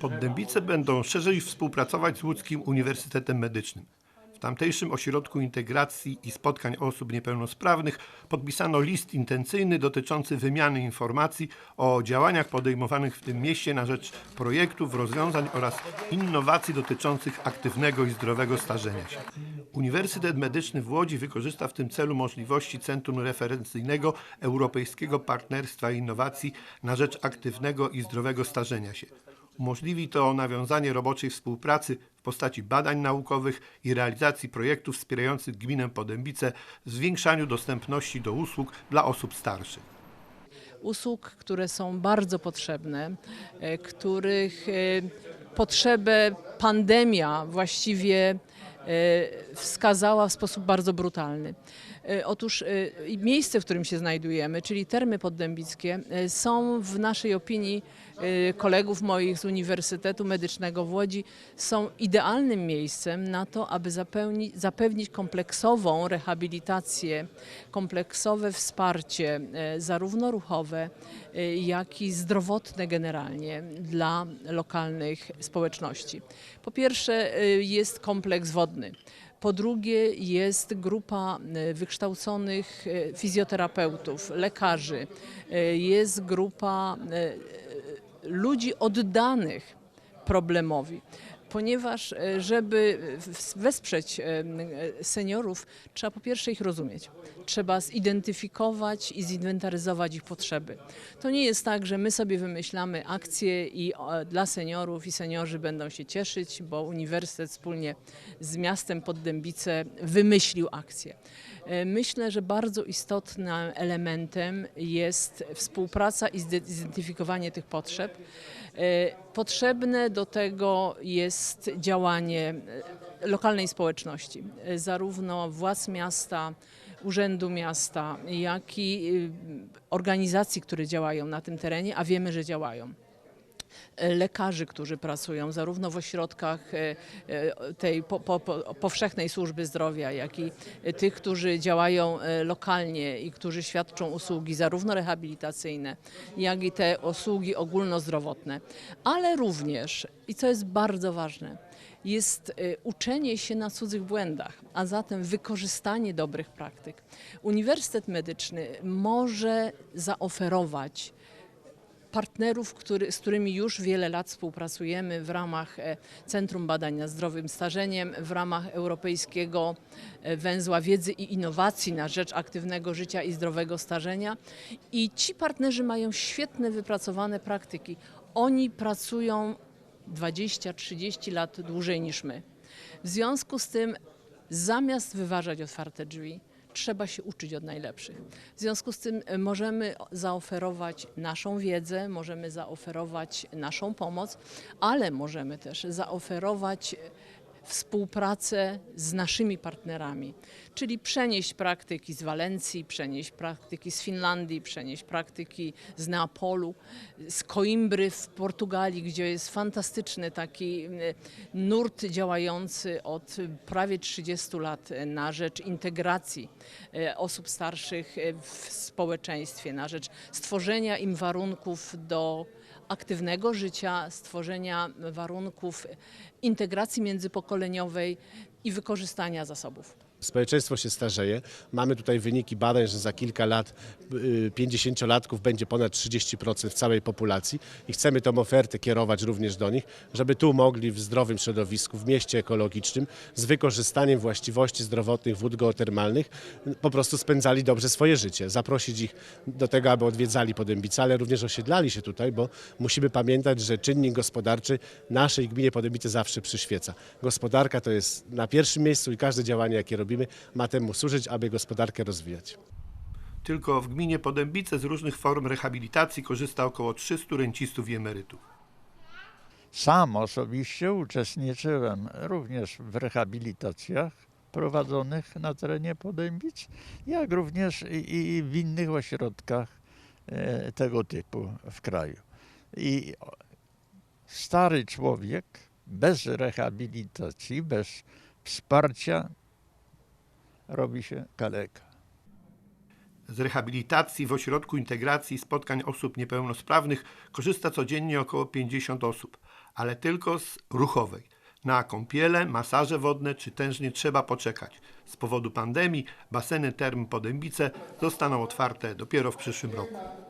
Poddębice będą szerzej współpracować z Łódzkim Uniwersytetem Medycznym. W tamtejszym ośrodku integracji i spotkań osób niepełnosprawnych podpisano list intencyjny dotyczący wymiany informacji o działaniach podejmowanych w tym mieście na rzecz projektów, rozwiązań oraz innowacji dotyczących aktywnego i zdrowego starzenia się. Uniwersytet Medyczny w Łodzi wykorzysta w tym celu możliwości Centrum Referencyjnego Europejskiego Partnerstwa Innowacji na rzecz aktywnego i zdrowego starzenia się. Umożliwi to nawiązanie roboczej współpracy w postaci badań naukowych i realizacji projektów wspierających gminę Podębice w zwiększaniu dostępności do usług dla osób starszych. usług, które są bardzo potrzebne, e, których e, potrzebę pandemia właściwie e, wskazała w sposób bardzo brutalny. E, Otóż e, miejsce, w którym się znajdujemy, czyli termy poddębickie, są w naszej opinii kolegów moich z Uniwersytetu Medycznego w Łodzi, są idealnym miejscem na to, aby zapewnić kompleksową rehabilitację, kompleksowe wsparcie, zarówno ruchowe, jak i zdrowotne generalnie dla lokalnych społeczności. Po pierwsze e, jest kompleks wodny. Po drugie jest grupa e, wykształconych e, fizjoterapeutów, lekarzy, jest grupa ludzi oddanych problemowi. Ponieważ, e, żeby w- wesprzeć e, e, seniorów, trzeba po pierwsze ich rozumieć. Trzeba zidentyfikować i zinwentaryzować ich potrzeby. To nie jest tak, że my sobie wymyślamy akcje i dla seniorów i seniorzy będą się cieszyć, bo Uniwersytet wspólnie z miastem Poddębice wymyślił akcję. E, Myślę, że bardzo istotnym elementem jest współpraca i zidentyfikowanie tych potrzeb. E, Potrzebne do tego jest działanie e, lokalnej społeczności, e, zarówno władz miasta, Urzędu Miasta, jak i y, organizacji, które działają na tym terenie, a wiemy, że działają lekarzy, którzy pracują zarówno w ośrodkach e, e, tej po, po, po, powszechnej służby zdrowia, jak i tych, którzy działają e, lokalnie i którzy świadczą usługi zarówno rehabilitacyjne, jak i te usługi ogólnozdrowotne, ale również, i co jest bardzo ważne, jest e, uczenie się na cudzych błędach, a zatem wykorzystanie dobrych praktyk. Uniwersytet Medyczny może zaoferować partnerów, który, z którymi już wiele lat współpracujemy w ramach e, Centrum Badań nad Zdrowym Starzeniem, w ramach Europejskiego e, Węzła Wiedzy i Innowacji na rzecz aktywnego życia i zdrowego starzenia. I ci partnerzy mają świetne, wypracowane praktyki. Oni pracują 20-30 lat dłużej niż my. W związku z tym, zamiast wyważać otwarte drzwi, trzeba się uczyć od najlepszych. W związku z tym e, możemy zaoferować naszą wiedzę, możemy zaoferować naszą pomoc, ale możemy też zaoferować współpracę z naszymi partnerami, czyli przenieść praktyki z Walencji, przenieść praktyki z Finlandii, przenieść praktyki z Neapolu, z Coimbry w Portugalii, gdzie jest fantastyczny taki e, nurt działający od prawie 30 lat na rzecz integracji e, osób starszych w społeczeństwie, na rzecz stworzenia im warunków do aktywnego życia, stworzenia warunków integracji międzypokoleniowej i wykorzystania zasobów. Społeczeństwo się starzeje. Mamy tutaj wyniki badań, że za kilka lat y, 50-latków będzie ponad 30% w całej populacji i chcemy tą ofertę kierować również do nich, żeby tu mogli w zdrowym środowisku, w mieście ekologicznym z wykorzystaniem właściwości zdrowotnych wód geotermalnych po prostu spędzali dobrze swoje życie. Zaprosić ich do tego, aby odwiedzali Podębice, ale również osiedlali się tutaj, bo musimy pamiętać, że czynnik gospodarczy naszej gminie Podębice zawsze przyświeca. Gospodarka to jest na pierwszym miejscu i każde działanie, jakie robimy, ma temu służyć, aby gospodarkę rozwijać. Tylko w gminie Podębice z różnych form rehabilitacji korzysta około 300 rencistów i emerytów. Sam osobiście uczestniczyłem również w rehabilitacjach prowadzonych na terenie Podębic, jak również i, w innych ośrodkach e, tego typu w kraju. I stary człowiek bez rehabilitacji, bez wsparcia robi się kaleka. Z rehabilitacji w ośrodku integracji spotkań osób niepełnosprawnych korzysta codziennie około 50 osób, ale tylko z ruchowej. Na kąpiele, masaże wodne czy tężnie trzeba poczekać. Z powodu pandemii baseny term Podębice zostaną otwarte dopiero w przyszłym roku.